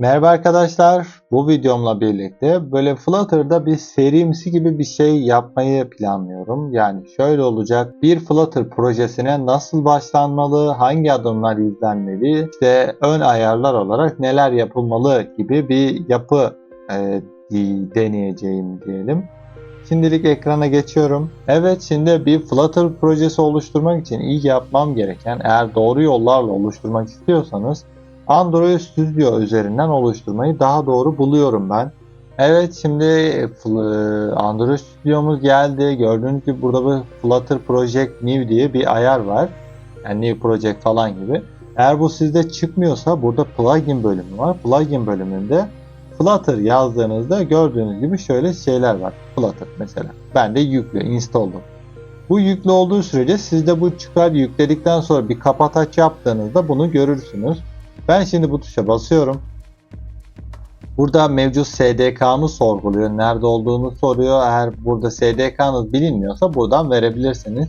Merhaba arkadaşlar. Bu videomla birlikte böyle Flutter'da bir serimsi gibi bir şey yapmayı planlıyorum. Yani şöyle olacak. Bir Flutter projesine nasıl başlanmalı, hangi adımlar izlenmeli, işte ön ayarlar olarak neler yapılmalı gibi bir yapı e, deneyeceğim diyelim. Şimdilik ekrana geçiyorum. Evet şimdi bir Flutter projesi oluşturmak için ilk yapmam gereken eğer doğru yollarla oluşturmak istiyorsanız Android Studio üzerinden oluşturmayı daha doğru buluyorum ben. Evet şimdi Android Studio'muz geldi. Gördüğünüz gibi burada bir Flutter Project New diye bir ayar var. Yani New Project falan gibi. Eğer bu sizde çıkmıyorsa burada plugin bölümü var. Plugin bölümünde Flutter yazdığınızda gördüğünüz gibi şöyle şeyler var. Flutter mesela. Ben de yüklü, install'um. Bu yüklü olduğu sürece sizde bu çıkar yükledikten sonra bir kapat aç yaptığınızda bunu görürsünüz. Ben şimdi bu tuşa basıyorum. Burada mevcut SDK'nı sorguluyor. Nerede olduğunu soruyor. Eğer burada SDK'nız bilinmiyorsa buradan verebilirsiniz.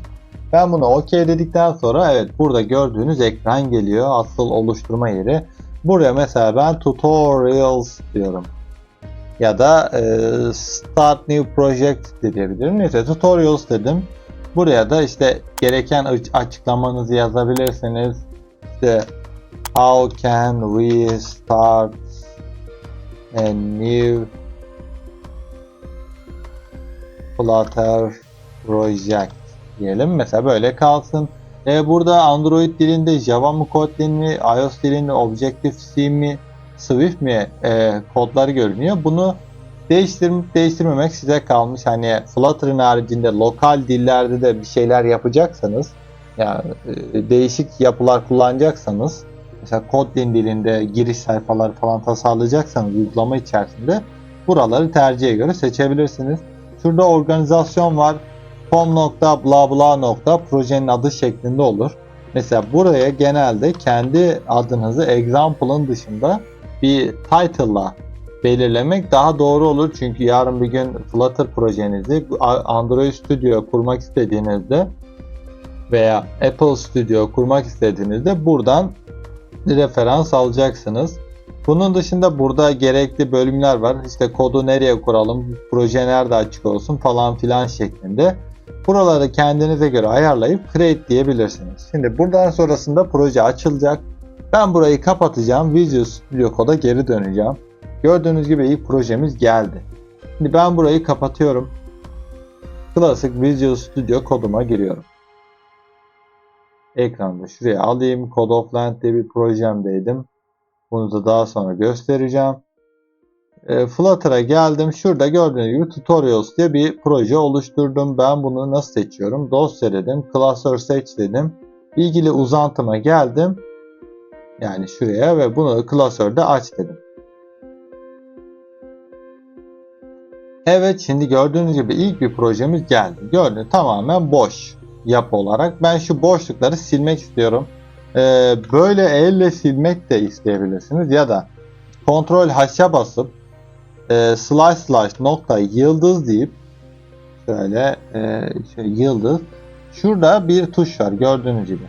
Ben bunu OK dedikten sonra evet burada gördüğünüz ekran geliyor. Asıl oluşturma yeri. Buraya mesela ben tutorials diyorum. Ya da e, start new project de diyebilirim. Neyse tutorials dedim. Buraya da işte gereken açıklamanızı yazabilirsiniz. İşte how can we start a new Flutter project diyelim. Mesela böyle kalsın. E, burada Android dilinde Java mı Kotlin mi, iOS dilinde Objective-C mi, Swift mi e, kodları görünüyor. Bunu değiştirmek değiştirmemek size kalmış. Hani Flutter'ın haricinde lokal dillerde de bir şeyler yapacaksanız, yani e, değişik yapılar kullanacaksanız, mesela Kotlin dilinde giriş sayfaları falan tasarlayacaksanız uygulama içerisinde buraları tercihe göre seçebilirsiniz. Şurada organizasyon var com nokta bla bla nokta projenin adı şeklinde olur. Mesela buraya genelde kendi adınızı example'ın dışında bir title'la belirlemek daha doğru olur. Çünkü yarın bir gün Flutter projenizi Android Studio kurmak istediğinizde veya Apple Studio kurmak istediğinizde buradan referans alacaksınız. Bunun dışında burada gerekli bölümler var. İşte kodu nereye kuralım, proje nerede açık olsun falan filan şeklinde. Buraları kendinize göre ayarlayıp create diyebilirsiniz. Şimdi buradan sonrasında proje açılacak. Ben burayı kapatacağım. Visual Studio Code'a geri döneceğim. Gördüğünüz gibi ilk projemiz geldi. Şimdi ben burayı kapatıyorum. Klasik Visual Studio koduma giriyorum. Ekranda şuraya alayım. Code of Land diye bir projemdeydim. Bunu da daha sonra göstereceğim. E, Flutter'a geldim. Şurada gördüğünüz gibi Tutorials diye bir proje oluşturdum. Ben bunu nasıl seçiyorum? Dosya dedim. Cluster seç dedim. İlgili uzantıma geldim. Yani şuraya ve bunu klasörde aç dedim. Evet şimdi gördüğünüz gibi ilk bir projemiz geldi. Gördüğünüz tamamen boş yapı olarak. Ben şu boşlukları silmek istiyorum. Ee, böyle elle silmek de isteyebilirsiniz ya da Ctrl H'a basıp e, slash slash nokta yıldız deyip şöyle e, şey, yıldız şurada bir tuş var gördüğünüz gibi.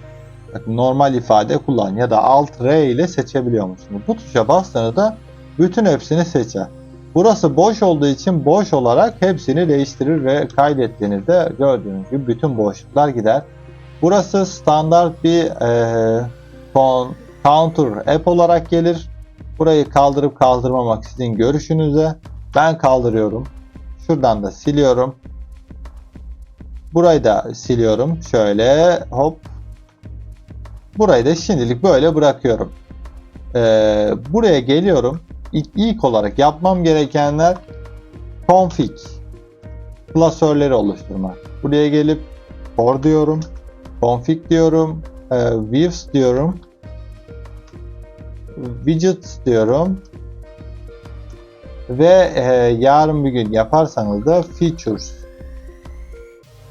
Normal ifade kullan ya da alt R ile seçebiliyor musunuz? Bu tuşa bastığınızda bütün hepsini seçer. Burası boş olduğu için boş olarak hepsini değiştirir ve kaydettiğinizde gördüğünüz gibi bütün boşluklar gider. Burası standart bir e, counter app olarak gelir. Burayı kaldırıp kaldırmamak sizin görüşünüze. Ben kaldırıyorum. Şuradan da siliyorum. Burayı da siliyorum. Şöyle hop. Burayı da şimdilik böyle bırakıyorum. Ee, buraya geliyorum. İlk, ilk olarak yapmam gerekenler config klasörleri oluşturmak. Buraya gelip for diyorum. Config diyorum. E, views diyorum widget diyorum. Ve e, yarın bir gün yaparsanız da features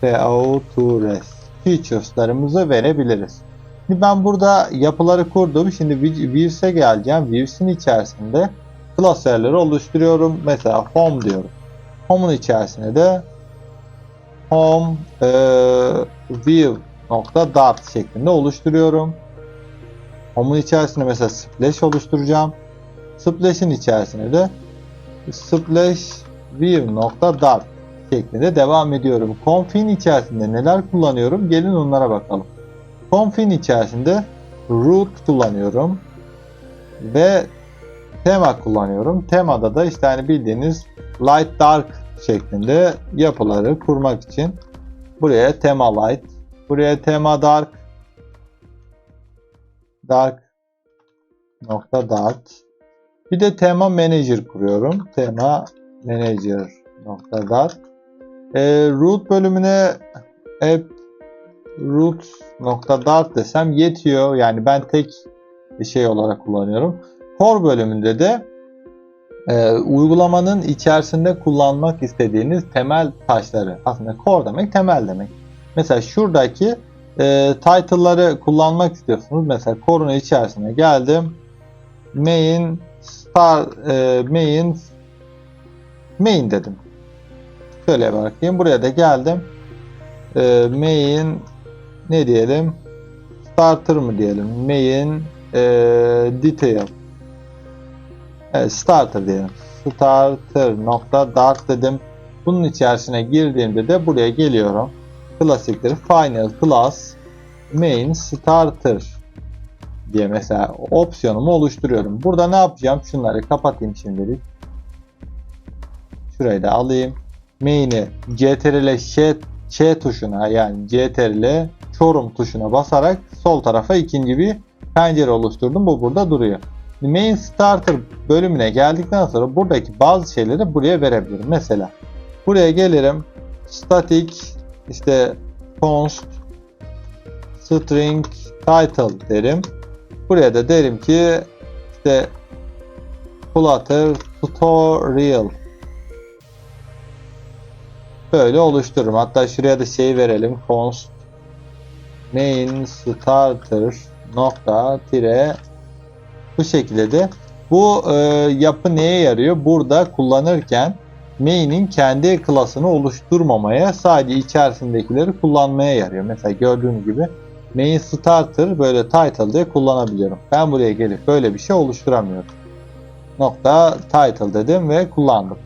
features features'larımızı verebiliriz. Şimdi ben burada yapıları kurdum. Şimdi Views'e geleceğim. Views'in içerisinde klasörleri oluşturuyorum. Mesela home diyorum. Home'un içerisine de home e, view nokta dart şeklinde oluşturuyorum. Home'un içerisinde mesela splash oluşturacağım. Splash'in içerisine de splash view.dart şeklinde devam ediyorum. Config'in içerisinde neler kullanıyorum? Gelin onlara bakalım. Config'in içerisinde root kullanıyorum ve tema kullanıyorum. Temada da işte hani bildiğiniz light dark şeklinde yapıları kurmak için buraya tema light, buraya tema dark, dark nokta dart. Bir de tema manager kuruyorum. Tema manager nokta dart. E, root bölümüne app root nokta dart desem yetiyor. Yani ben tek şey olarak kullanıyorum. Core bölümünde de e, uygulamanın içerisinde kullanmak istediğiniz temel taşları. Aslında core demek temel demek. Mesela şuradaki e, title'ları kullanmak istiyorsunuz. Mesela core'un içerisine geldim. Main star e, main main dedim. Şöyle bakayım. Buraya da geldim. E, main ne diyelim? Starter mı diyelim? Main e, detail. Evet, starter diyelim. Starter nokta dart dedim. Bunun içerisine girdiğimde de buraya geliyorum. Klasikleri final class main starter diye mesela opsiyonumu oluşturuyorum. Burada ne yapacağım? Şunları kapatayım şimdilik. Şurayı da alayım. Main'i CTRL Ş, Ş tuşuna yani CTRL Çorum tuşuna basarak sol tarafa ikinci bir pencere oluşturdum. Bu burada duruyor. Main Starter bölümüne geldikten sonra buradaki bazı şeyleri buraya verebilirim. Mesela buraya gelirim. Static işte const string title derim. Buraya da derim ki işte Flutter tutorial böyle oluştururum. Hatta şuraya da şey verelim. const main starter nokta tire bu şekilde de bu e, yapı neye yarıyor? Burada kullanırken main'in kendi klasını oluşturmamaya sadece içerisindekileri kullanmaya yarıyor. Mesela gördüğünüz gibi main starter böyle title diye kullanabiliyorum. Ben buraya gelip böyle bir şey oluşturamıyorum. Nokta title dedim ve kullandım.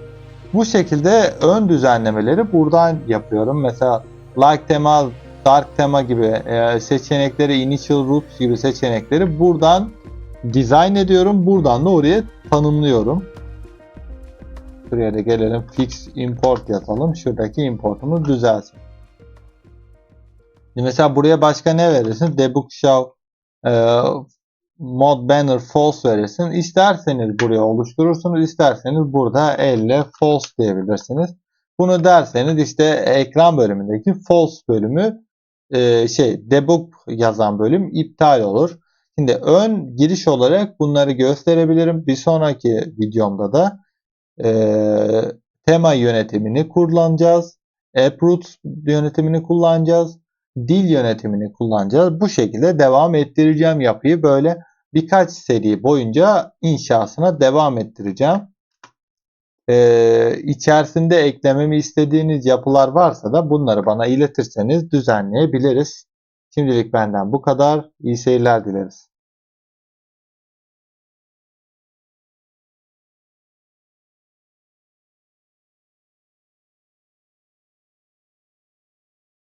Bu şekilde ön düzenlemeleri buradan yapıyorum. Mesela like tema, dark tema gibi e, seçenekleri, initial roots gibi seçenekleri buradan design ediyorum. Buradan da oraya tanımlıyorum. Şuraya da gelelim. Fix import yazalım. Şuradaki importumuz düzelsin. Mesela buraya başka ne verirsin? Debug show e, mod banner false verirsin. İsterseniz buraya oluşturursunuz. isterseniz burada elle false diyebilirsiniz. Bunu derseniz işte ekran bölümündeki false bölümü e, şey debug yazan bölüm iptal olur. Şimdi ön giriş olarak bunları gösterebilirim. Bir sonraki videomda da e, tema yönetimini kullanacağız. AppRoots yönetimini kullanacağız. Dil yönetimini kullanacağız. Bu şekilde devam ettireceğim yapıyı. Böyle birkaç seri boyunca inşasına devam ettireceğim. Ee, içerisinde eklememi istediğiniz yapılar varsa da bunları bana iletirseniz düzenleyebiliriz. Şimdilik benden bu kadar. İyi seyirler dileriz.